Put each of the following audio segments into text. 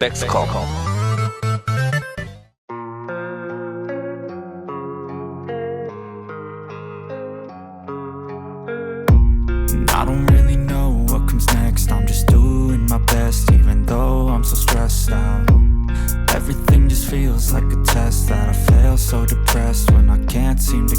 Bexcom. I don't really know what comes next I'm just doing my best even though I'm so stressed out Everything just feels like a test that I fail so depressed when I can't seem to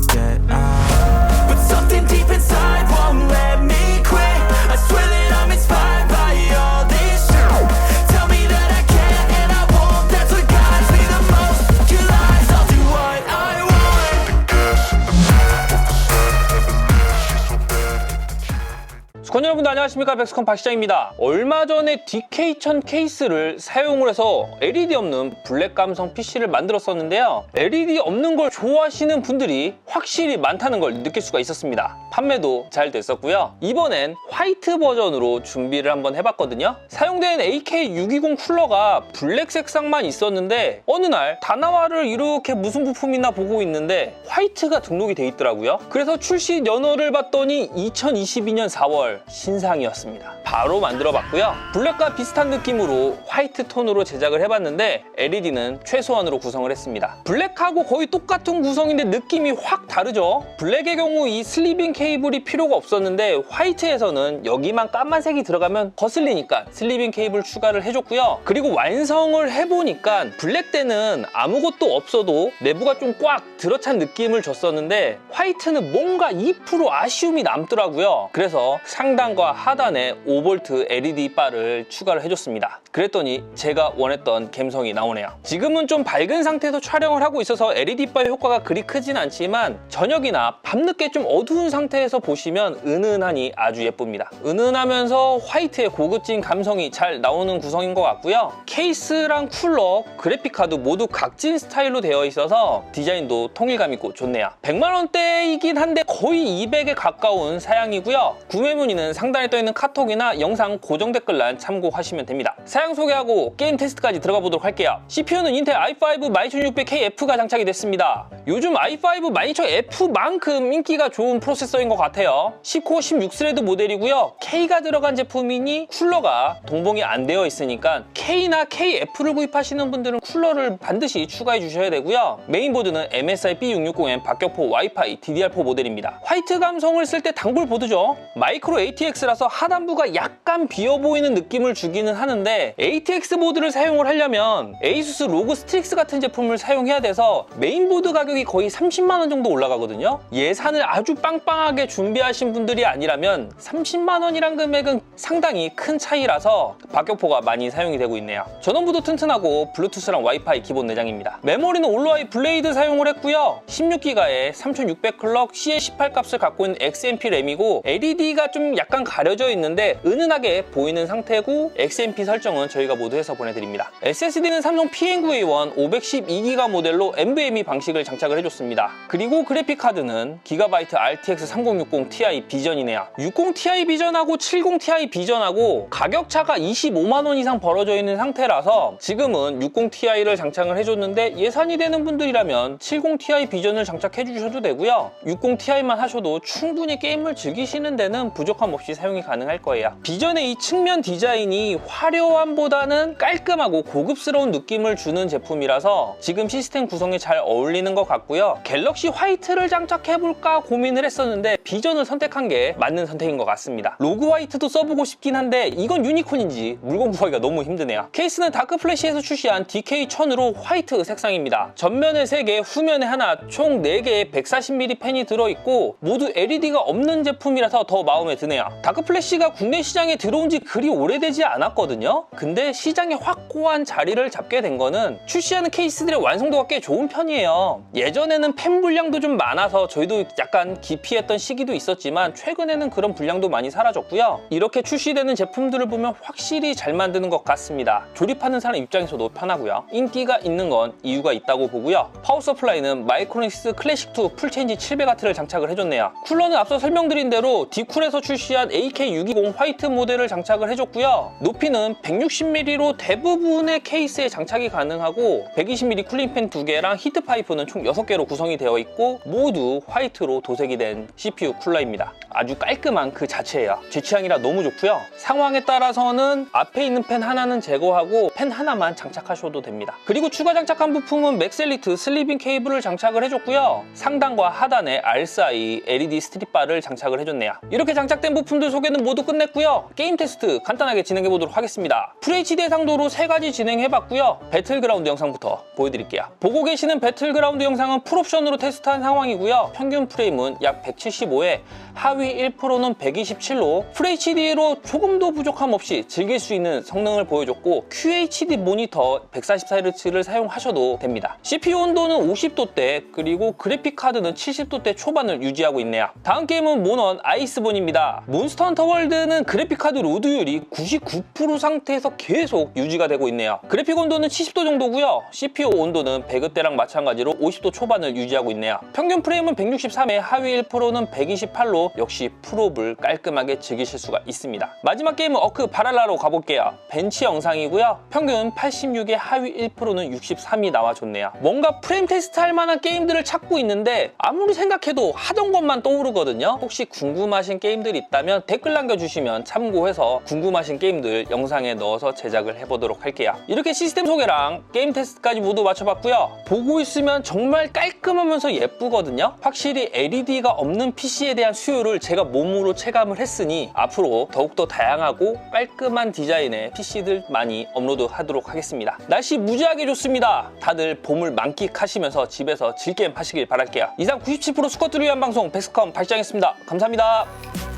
수건 여러분들 안녕하십니까? 백스컴 박시장입니다. 얼마 전에 DK1000 케이스를 사용을 해서 LED 없는 블랙 감성 PC를 만들었었는데요. LED 없는 걸 좋아하시는 분들이 확실히 많다는 걸 느낄 수가 있었습니다 판매도 잘 됐었고요. 이번엔 화이트 버전으로 준비를 한번 해봤거든요. 사용된 AK620 쿨러가 블랙 색상만 있었는데 어느 날 다나와를 이렇게 무슨 부품이나 보고 있는데 화이트가 등록이 돼 있더라고요. 그래서 출시 연어를 봤더니 2022년 4월 신상이었습니다. 바로 만들어 봤고요. 블랙과 비슷한 느낌으로 화이트 톤으로 제작을 해봤는데 LED는 최소한으로 구성을 했습니다. 블랙하고 거의 똑같은 구성인데 느낌이 확 다르죠? 블랙의 경우 이 슬리빙 케이블이 필요가 없었는데 화이트에서는 여기만 까만색이 들어가면 거슬리니까 슬리빙 케이블 추가를 해줬고요. 그리고 완성을 해보니까 블랙 때는 아무것도 없어도 내부가 좀 꽉 들어찬 느낌을 줬었는데 화이트는 뭔가 2% 아쉬움이 남더라고요. 그래서 상단과 하단에 5V LED 바를 추가를 해줬습니다. 그랬더니 제가 원했던 감성이 나오네요. 지금은 좀 밝은 상태에서 촬영을 하고 있어서 LED 바 효과가 그리 크진 않지만 저녁이나 밤늦게 좀 어두운 상태 에서 보시면 은은하니 아주 예쁩니다. 은은하면서 화이트의 고급진 감성이 잘 나오는 구성인 것 같고요. 케이스랑 쿨러, 그래픽카드 모두 각진 스타일로 되어 있어서 디자인도 통일감 있고 좋네요. 100만 원대이긴 한데 거의 200에 가까운 사양이고요. 구매 문의는 상단에 떠있는 카톡이나 영상 고정 댓글란 참고하시면 됩니다. 사양 소개하고 게임 테스트까지 들어가 보도록 할게요. CPU는 인텔 i5 12600KF가 장착이 됐습니다. 요즘 i5 12700F만큼 인기가 좋은 프로세서 인 것 같아요. 10코어 16스레드 모델이고요. K가 들어간 제품이니 쿨러가 동봉이 안 되어 있으니까 K나 KF를 구입하시는 분들은 쿨러를 반드시 추가해 주셔야 되고요. 메인보드는 MSI B660M 박격포 와이파이 DDR4 모델입니다. 화이트 감성을 쓸 때 단골 보드죠. 마이크로 ATX라서 하단부가 약간 비어 보이는 느낌을 주기는 하는데 ATX 보드를 사용을 하려면 ASUS 로그 스트릭스 같은 제품을 사용해야 돼서 메인보드 가격이 거의 30만 원 정도 올라가거든요. 예산을 아주 빵빵하게 준비하신 분들이 아니라면 30만 원이란 금액은 상당히 큰 차이라서 박격포가 많이 사용이 되고 있네요. 전원부도 튼튼하고 블루투스랑 와이파이 기본 내장입니다. 메모리는 올로아이 블레이드 사용을 했고요. 16기가에 3600 클럭 CA18 값을 갖고 있는 XMP 램이고 LED가 좀 약간 가려져 있는데 은은하게 보이는 상태고 XMP 설정은 저희가 모두 해서 보내드립니다. SSD는 삼성 PN9A1 512기가 모델로 NVMe 방식을 장착을 해줬습니다. 그리고 그래픽 카드는 기가바이트 RTX 3060 Ti 비전이네요. 60 Ti 비전하고 70 Ti 비전하고 가격 차가 25만 원 이상 벌어져 있는 상태라서 지금은 60 Ti를 장착을 해줬는데 예산이 되는 분들이라면 70 Ti 비전을 장착해 주셔도 되고요. 60 Ti만 하셔도 충분히 게임을 즐기시는 데는 부족함 없이 사용이 가능할 거예요. 비전의 이 측면 디자인이 화려함보다는 깔끔하고 고급스러운 느낌을 주는 제품이라서 지금 시스템 구성에 잘 어울리는 것 같고요. 갤럭시 화이트를 장착해볼까 고민을 했었는데 비전을 선택한 게 맞는 선택인 것 같습니다. 로그 화이트도 써보고 싶긴 한데 이건 유니콘인지 물건 구하기가 너무 힘드네요. 케이스는 다크 플래시에서 출시한 DK1000으로 화이트 색상입니다. 전면에 3개, 후면에 하나 총 4개의 140mm 펜이 들어있고 모두 LED가 없는 제품이라서 더 마음에 드네요. 다크 플래시가 국내 시장에 들어온 지 그리 오래되지 않았거든요. 근데 시장에 확고한 자리를 잡게 된 거는 출시하는 케이스들의 완성도가 꽤 좋은 편이에요. 예전에는 펜 분량도 좀 많아서 저희도 약간 기피했던 시기도 있었지만 최근에는 그런 분량도 많이 사라졌고요. 이렇게 출시되는 제품들을 보면 확실히 잘 만드는 것 같습니다. 조립하는 사람 입장에서도 편하고요. 인기가 있는 건 이유가 있다고 보고요. 파워 서플라이는 마이크로닉스 클래식2 풀체인지 700W를 장착을 해줬네요. 쿨러는 앞서 설명드린 대로 디쿨에서 출시한 AK620 화이트 모델을 장착을 해줬고요. 높이는 160mm로 대부분의 케이스에 장착이 가능하고 120mm 쿨링팬 2개랑 히트 파이프는 총 6개로 구성이 되어 있고 모두 화이트로 도색이 된 CPU 쿨러입니다. 아주 깔끔한 그 자체예요. 제 취향이라 너무 좋고요. 상황에 따라서는 앞에 있는 펜 하나는 제거하고 펜 하나만 장착하셔도 됩니다. 그리고 추가 장착한 부품은 맥셀리트 슬리빙 케이블을 장착을 해줬고요. 상단과 하단에 R 사이 LED 스트립바를 장착을 해줬네요. 이렇게 장착된 부품들 소개는 모두 끝냈고요. 게임 테스트 간단하게 진행해 보도록 하겠습니다. FHD 해상도로 세 가지 진행해봤고요. 배틀그라운드 영상부터 보여드릴게요. 보고 계시는 배틀그라운드 영상은 풀옵션으로 테스트한 상황이고요. 평균 프레임은 약 175에 하위 1%는 127로 FHD로 조금도 부족함 없이 즐길 수 있는 성능을 보여줬고 QHD 모니터 144Hz를 사용하셔도 됩니다. CPU 온도는 50도대 그리고 그래픽 카드는 70도대 초반을 유지하고 있네요. 다음 게임은 모넌 아이스본입니다. 몬스터 헌터 월드는 그래픽 카드 로드율이 99% 상태에서 계속 유지가 되고 있네요. 그래픽 온도는 70도 정도고요. CPU 온도는 배그 때랑 마찬가지로 50도 초반을 유지하고 있네요. 평균 프레임은 163에 하위 1%는 128로 역시 풀업을 깔끔하게 즐기실 수가 있습니다. 마지막 게임은 어크 바랄라로 가볼게요. 벤치 영상이고요. 평균 86에 하위 1%는 63이 나와줬네요. 뭔가 프레임 테스트 할 만한 게임들을 찾고 있는데 아무리 생각해도 하던 것만 떠오르거든요. 혹시 궁금하신 게임들이 있다면 댓글 남겨주시면 참고해서 궁금하신 게임들 영상에 넣어서 제작을 해보도록 할게요. 이렇게 시스템 소개랑 게임 테스트까지 모두 맞춰봤고요. 보고 있으면 정말 깔끔하면서 예쁘거든요. 확실히 LED가 없는 PC에 대한 수요를 제가 몸으로 체감을 했으니 앞으로 더욱더 다양하고 깔끔한 디자인의 PC들 많이 업로드 하도록 하겠습니다. 날씨 무지하게 좋습니다. 다들 봄을 만끽하시면서 집에서 즐게임 하시길 바랄게요. 이상 97% 스쿼트를 위한 방송 백스컴 발장했습니다. 감사합니다.